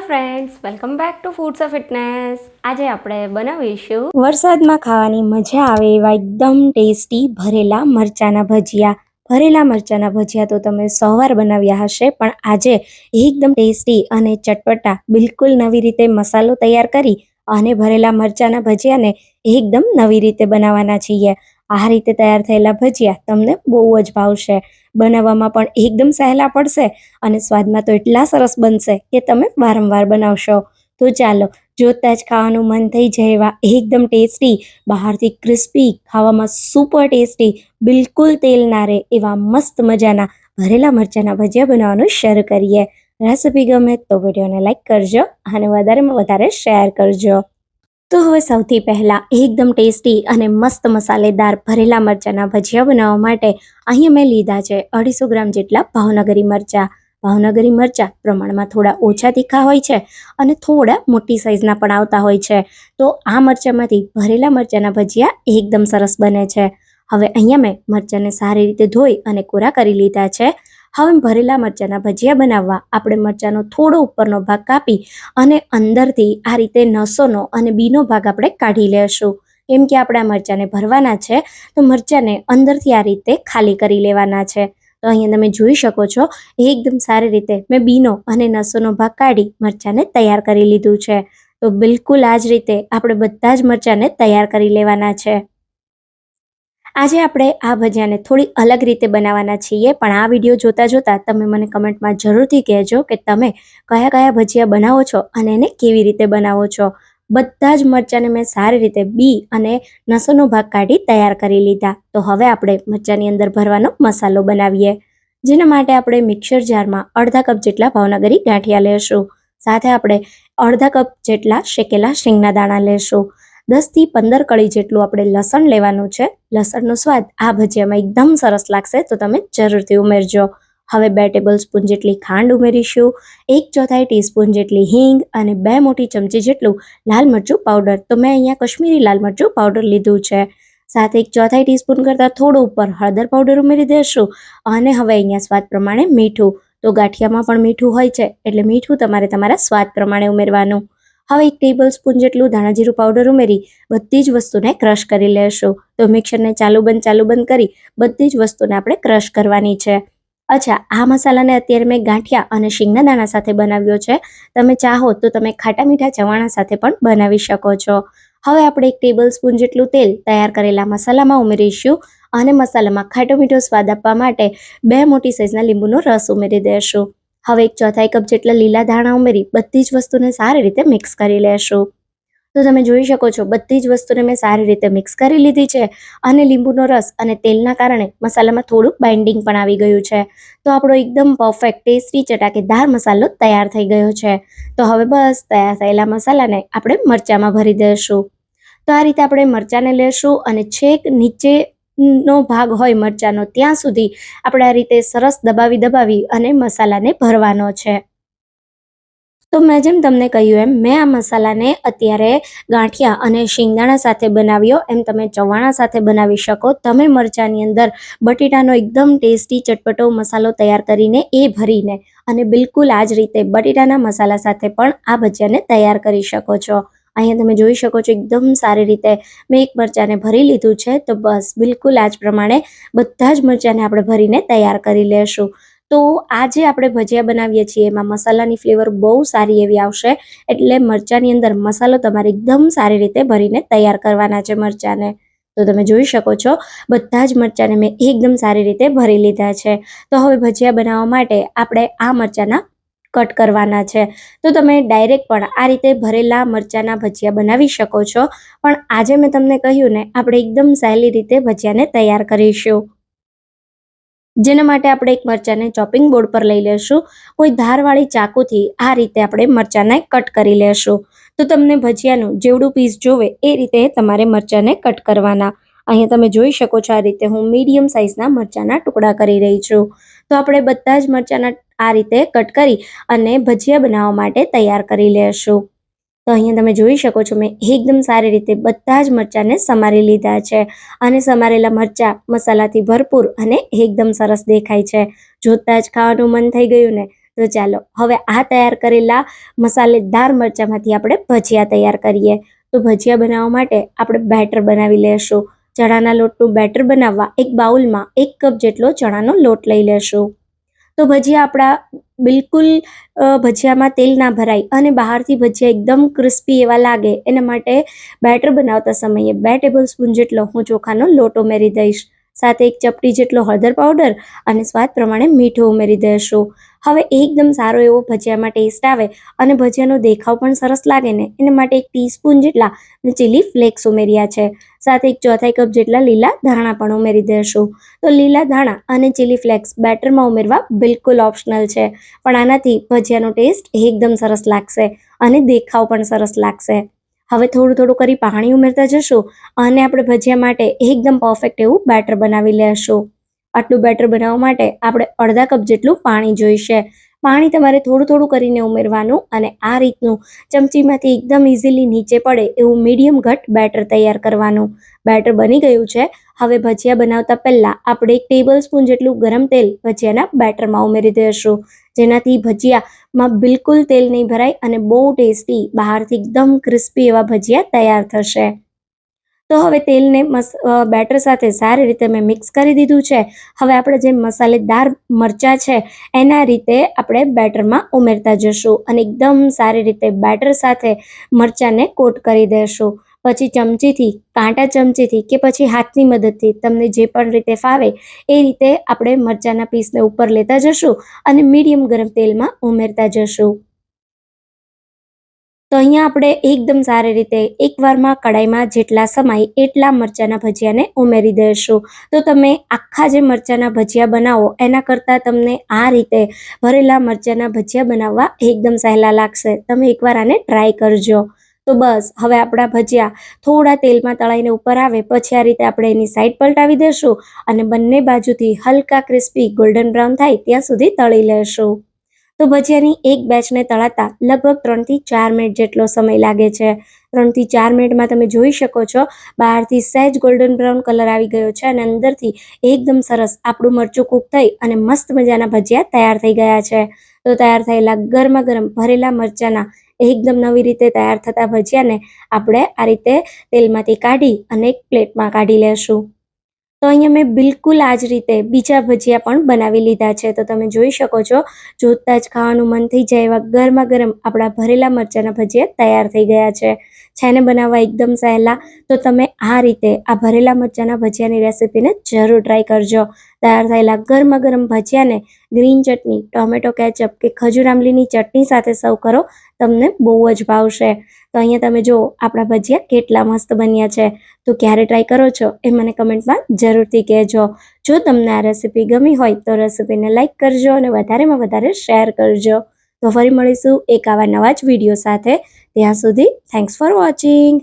Friends welcome back to foods of fitness આજે આપણે બનાવીશું વરસાદમાં ખાવાની મજા આવે એવા એકદમ ટેસ્ટી ભરેલા મરચાના ભજીયા. ભરેલા મરચાના ભજીયા તો તમે સવાર બનાવ્યા હશે, પણ આજે એકદમ ટેસ્ટી અને ચટપટા, બિલકુલ નવી રીતે મસાલો તૈયાર કરી અને ભરેલા મરચાના ભજીયાને એકદમ નવી રીતે બનાવવાના છીએ. આ રીતે તૈયાર થયેલા ભજીયા તમને બહુ જ ભાવશે. બનાવવામાં પણ એકદમ સહેલા પડશે અને સ્વાદમાં તો એટલા સરસ બનશે કે તમે વારંવાર બનાવશો. તો ચાલો, જોતા જ ખાવાનું મન થઈ જાય એવા એકદમ ટેસ્ટી, બહારથી ક્રિસ્પી, ખાવામાં સુપર ટેસ્ટી, બિલકુલ તેલ ના રહે એવા મસ્ત મજાના ભરેલા મરચાંના ભજીયા બનાવવાનું શરૂ કરીએ. રેસિપી ગમે તો વિડીયોને લાઇક કરજો અને વધારેમાં વધારે શેર કરજો. તો હવે સૌથી પહેલાં એકદમ ટેસ્ટી અને મસ્ત મસાલેદાર ભરેલા મરચાંના ભજીયા બનાવવા માટે અહીંયા મેં લીધા છે અઢીસો ગ્રામ જેટલા ભાવનગરી મરચાં. ભાવનગરી મરચાં પ્રમાણમાં થોડા ઓછા તીખા હોય છે અને થોડા મોટી સાઇઝના પણ આવતા હોય છે. તો આ મરચાંમાંથી ભરેલા મરચાંના ભજીયા એકદમ સરસ બને છે. હવે અહીંયા મેં મરચાંને સારી રીતે ધોઈ અને કોરા કરી લીધા છે. હવે ભરેલા મરચાંના ભજીયા બનાવવા આપણે મરચાંનો થોડો ઉપરનો ભાગ કાપી અને અંદરથી આ રીતે નસોનો અને બીનો ભાગ આપણે કાઢી લેશું. કેમ કે આપણે આ મરચાંને ભરવાના છે, તો મરચાંને અંદરથી આ રીતે ખાલી કરી લેવાના છે. તો અહીંયા તમે જોઈ શકો છો એકદમ સારી રીતે મેં બીનો અને નસોનો ભાગ કાઢી મરચાંને તૈયાર કરી લીધું છે. તો બિલકુલ આ જ રીતે આપણે બધા જ મરચાંને તૈયાર કરી લેવાના છે. આજે આપણે આ ભજીયાને થોડી અલગ રીતે બનાવવાના છીએ, પણ આ વીડિયો જોતા જોતા તમે મને કમેન્ટમાં જરૂરથી કહેજો કે તમે કયા કયા ભજીયા બનાવો છો અને એને કેવી રીતે બનાવો છો. બધા જ મરચાંને મેં સારી રીતે બી અને નસોનો ભાગ કાઢી તૈયાર કરી લીધા. તો હવે આપણે મરચાંની અંદર ભરવાનો મસાલો બનાવીએ. જેના માટે આપણે મિક્સર જારમાં અડધા કપ જેટલા ભાવનગરી ગાંઠિયા લેશું. સાથે આપણે અડધા કપ જેટલા શેકેલા શીંગના દાણા લેશું. દસથી પંદર કળી જેટલું આપણે લસણ લેવાનું છે. લસણનો સ્વાદ આ ભજીયામાં એકદમ સરસ લાગશે, તો તમે જરૂરથી ઉમેરજો. હવે બે ટેબલ સ્પૂન જેટલી ખાંડ ઉમેરીશું, એક ચોથાઈ ટીસ્પૂન જેટલી હિંગ અને બે મોટી ચમચી જેટલું લાલ મરચું પાવડર. તો મેં અહીંયા કશ્મીરી લાલ મરચું પાવડર લીધું છે. સાથે એક ચોથાઈ ટીસ્પૂન કરતાં થોડું ઉપર હળદર પાવડર ઉમેરી દેશું અને હવે અહીંયા સ્વાદ પ્રમાણે મીઠું. તો ગાંઠિયામાં પણ મીઠું હોય છે, એટલે મીઠું તમારે તમારા સ્વાદ પ્રમાણે ઉમેરવાનું. હવે એક ટેબલ સ્પૂન જેટલું ધાણાજીરું પાવડર ઉમેરી, બધી જ વસ્તુને ક્રશ કરી લેશું. તો મિક્સરને ચાલુ બંધ ચાલુ બંધ કરી, બધી જ વસ્તુને આપણે ક્રશ કરવાની છે. અચ્છા, આ મસાલાને અત્યારે મેં ગાંઠિયા અને શીંગના દાણા સાથે બનાવ્યો છે. તમે ચાહો તો તમે ખાટા મીઠા ચવાણા સાથે પણ બનાવી શકો છો. હવે આપણે એક ટેબલ સ્પૂન જેટલું તેલ તૈયાર કરેલા મસાલામાં ઉમેરીશું અને મસાલામાં ખાટો મીઠો સ્વાદ આપવા માટે બે મોટી સાઇઝના લીંબુનો રસ ઉમેરી દઈશું હવે એક ચોથાઈ કપ જેટલા લીલા ધાણા ઉમેરી બધી જ વસ્તુને સારી રીતે મિક્સ કરી લેશું. તો તમે જોઈ શકો છો, બધી જ વસ્તુને મેં સારી રીતે મિક્સ કરી લીધી છે અને લીંબુનો રસ અને તેલના કારણે મસાલામાં થોડુંક બાઇન્ડિંગ પણ આવી ગયું છે. તો આપણો એકદમ પરફેક્ટ ટેસ્ટી ચટાકેદાર મસાલો તૈયાર થઈ ગયો છે. તો હવે બસ તૈયાર થયેલા મસાલાને આપણે મરચાંમાં ભરી દઈશું તો આ રીતે આપણે મરચાંને લેશું અને છેક નીચે નો ભાગ હોય મરચાંનો, ત્યાં સુધી આપણે આ રીતે સરસ દબાવી દબાવી અને મસાલાને ભરવાનો છે. તો મેં જેમ તમને કહ્યું એમ, મેં આ મસાલાને અત્યારે ગાંઠિયા અને શિંગદાણા સાથે બનાવ્યો. એમ તમે ચવાણા સાથે બનાવી શકો. તમે મરચાંની અંદર બટેટાનો એકદમ ટેસ્ટી ચટપટો મસાલો તૈયાર કરીને એ ભરીને અને બિલકુલ આ જ રીતે બટેટાના મસાલા સાથે પણ આ ભજીયાને તૈયાર કરી શકો છો. અહીંયા તમે જોઈ શકો છો એકદમ સારી રીતે મેં એક મરચાંને ભરી લીધું છે. તો બસ, બિલકુલ આ જ પ્રમાણે બધા જ મરચાંને આપણે ભરીને તૈયાર કરી લેશું. તો આજે આપણે ભજીયા બનાવીએ છીએ. એમાં મસાલાની ફ્લેવર બહુ સારી એવી આવશે. એટલે મરચાંની અંદર મસાલો તમારે એકદમ સારી રીતે ભરીને તૈયાર કરવાના છે મરચાંને. તો તમે જોઈ શકો છો, બધા જ મરચાંને મેં એકદમ સારી રીતે ભરી લીધા છે. તો હવે ભજીયા બનાવવા માટે આપણે આ મરચાંના કટ કરવાના છે. તો તમે ડાયરેક્ટ પણ આ રીતે ભરેલા મરચાંના ભજીયા બનાવી શકો છો. પણ આજે મેં તમને કહ્યું ને, આપણે એકદમ સહેલી રીતે ભજીયાને તૈયાર કરીશું. જેના માટે આપણે એક મરચાંને ચોપિંગ બોર્ડ પર લઈ લેશું. કોઈ ધારવાળી ચાકુથી આ રીતે આપણે મરચાંને કટ કરી લેશું. તો તમને ભજીયાનું જેવડું પીસ જોવે એ રીતે તમારે મરચાંને કટ કરવાના. અહીંયા તમે જોઈ શકો છો આ રીતે હું મીડિયમ સાઇઝના મરચાંના ટુકડા કરી રહી છું. તો આપણે બધા જ મરચાંના આ રીતે કટ કરી અને ભજીયા બનાવવા માટે તૈયાર કરી લેશું. તો અહીંયા તમે જોઈ શકો છો, મેં એકદમ સારી રીતે બધા જ મરચાંને સમારી લીધા છે અને સમારેલા મરચાં મસાલાથી ભરપૂર અને એકદમ સરસ દેખાય છે. જોતાં જ ખાવાનું મન થઈ ગયું ને? તો ચાલો, હવે આ તૈયાર કરેલા મસાલેદાર મરચાંમાંથી આપણે ભજીયા તૈયાર કરીએ. તો ભજીયા બનાવવા માટે આપણે બેટર બનાવી લેશું. ચણાના લોટનું બેટર બનાવવા એક બાઉલમાં એક કપ જેટલો ચણાનો લોટ લઈ લેશું. તો ભજીયા આપણા બિલકુલ ભજીયામાં તેલ ના ભરાય અને બહારથી ભજીયા એકદમ ક્રિસ્પી એવા લાગે, એના માટે બેટર બનાવતા સમયે બે ટેબલ સ્પૂન જેટલો હું ચોખાનો લોટ ઉમેરી દઈશ. સાથે એક ચપટી જેટલો હળદર પાવડર અને સ્વાદ પ્રમાણે મીઠું ઉમેરી દેશો. હવે એકદમ સારો એવો ભજીયામાં ટેસ્ટ આવે અને ભજીયાનો દેખાવ પણ સરસ લાગે ને, એના માટે એક ટીસ્પૂન જેટલા ચીલી ફ્લેક્સ ઉમેર્યા છે. સાથે એક ચોથાઈ કપ જેટલા લીલા ધાણા પણ ઉમેરી દઈશું તો લીલા ધાણા અને ચીલી ફ્લેક્સ બેટરમાં ઉમેરવા બિલકુલ ઓપ્શનલ છે. પણ આનાથી ભજીયાનો ટેસ્ટ એકદમ સરસ લાગશે અને દેખાવ પણ સરસ લાગશે. હવે થોડું થોડું કરી પાણી ઉમેરતા જશું અને આપણે ભજીયા માટે એકદમ પરફેક્ટ એવું બેટર બનાવી લેશું. આટલું બેટર બનાવવા માટે આપણે અડધા કપ જેટલું પાણી જોઈશે. પાણી તમારે થોડું થોડું કરીને ઉમેરવાનું અને આ રીતનું ચમચીમાંથી એકદમ ઇઝીલી નીચે પડે એવું મીડિયમ ઘટ બેટર તૈયાર કરવાનું. બેટર બની ગયું છે. હવે ભજીયા બનાવતા પહેલાં આપણે એક ટેબલ સ્પૂન જેટલું ગરમ તેલ ભજીયાના બેટરમાં ઉમેરી દઈશું જેનાથી ભજીયામાં બિલકુલ તેલ નહીં ભરાય અને બહુ ટેસ્ટી બહારથી એકદમ ક્રિસ્પી એવા ભજીયા તૈયાર થશે. તો હવે તેલને મસ બેટર સાથે સારી રીતે મેં મિક્સ કરી દીધું છે. હવે આપણે જે મસાલેદાર મરચાં છે, એના રીતે આપણે બેટરમાં ઉમેરતા જશું અને એકદમ સારી રીતે બેટર સાથે મરચાંને કોટ કરી દેશું. પછી ચમચીથી, કાંટા ચમચીથી કે પછી હાથની મદદથી તમને જે પણ રીતે ફાવે એ રીતે આપણે મરચાંના પીસને ઉપર લેતા જશું અને મીડિયમ ગરમ તેલમાં ઉમેરતા જશું. તો અહીંયા આપણે એકદમ સારી રીતે એકવારમાં કડાઈમાં જેટલા સમાય એટલા મરચાંના ભજીયાને ઉમેરી દઈશું. તો તમે આખા જે મરચાંના ભજીયા બનાવો એના કરતાં તમને આ રીતે ભરેલા મરચાંના ભજીયા બનાવવા એકદમ સહેલા લાગશે. તમે એકવાર આને ટ્રાય કરજો. તો બસ, હવે આપણા ભજીયા થોડા તેલમાં તળાઈને ઉપર આવે, પછી આ રીતે આપણે એની સાઈડ પલટાવી દઈશું અને બંને બાજુથી હલકા ક્રિસ્પી ગોલ્ડન બ્રાઉન થાય ત્યાં સુધી તળી લેશું. તો ભજીયાની એક બેચને તળાતા લગભગ ત્રણથી ચાર મિનિટ જેટલો સમય લાગે છે. ત્રણથી ચાર મિનિટમાં તમે જોઈ શકો છો, બહારથી સહેજ ગોલ્ડન બ્રાઉન કલર આવી ગયો છે અને અંદરથી એકદમ સરસ આપણું મરચું કૂક થઈ અને મસ્ત મજાના ભજીયા તૈયાર થઈ ગયા છે. તો તૈયાર થયેલા ગરમા ગરમ ભરેલા મરચાંના એકદમ નવી રીતે તૈયાર થતા ભજીયાને આપણે આ રીતે તેલમાંથી કાઢી અને એક પ્લેટમાં કાઢી લેશું. તો અહીંયા મેં બિલકુલ આ જ રીતે બીજા ભજીયા પણ બનાવી લીધા છે. તો તમે જોઈ શકો છો, જોતાં જ ખાવાનું મન થઈ જાય એવા ગરમા ગરમ આપણા ભરેલા મરચાંના ભજીયા તૈયાર થઈ ગયા છે. છે બનાવવા એકદમ સહેલા. તો તમે આ રીતે આ ભરેલા મરચાંના ભજીયાની રેસીપીને જરૂર ટ્રાય કરજો. તૈયાર થયેલા ગરમા ગરમ ભજીયાને ગ્રીન ચટણી ટોમેટો કેચઅપ કે ખજૂર આંબલીની ચટણી સાથે સર્વ કરો, તમને બહુ જ ભાવશે. તો અહીંયા તમે જો આપણા ભજીયા કેટલા મસ્ત બન્યા છે. તો ક્યારે ટ્રાય કરો છો એ મને કમેન્ટમાં જરૂરથી કહેજો. જો તમને આ રેસીપી ગમી હોય તો રેસીપીને લાઇક કરજો અને વધારેમાં વધારે શેર કરજો. તો ફરી મળીશું એક આવા નવા જ વીડિયો સાથે. ત્યાં સુધી થેન્ક્સ ફોર વોચિંગ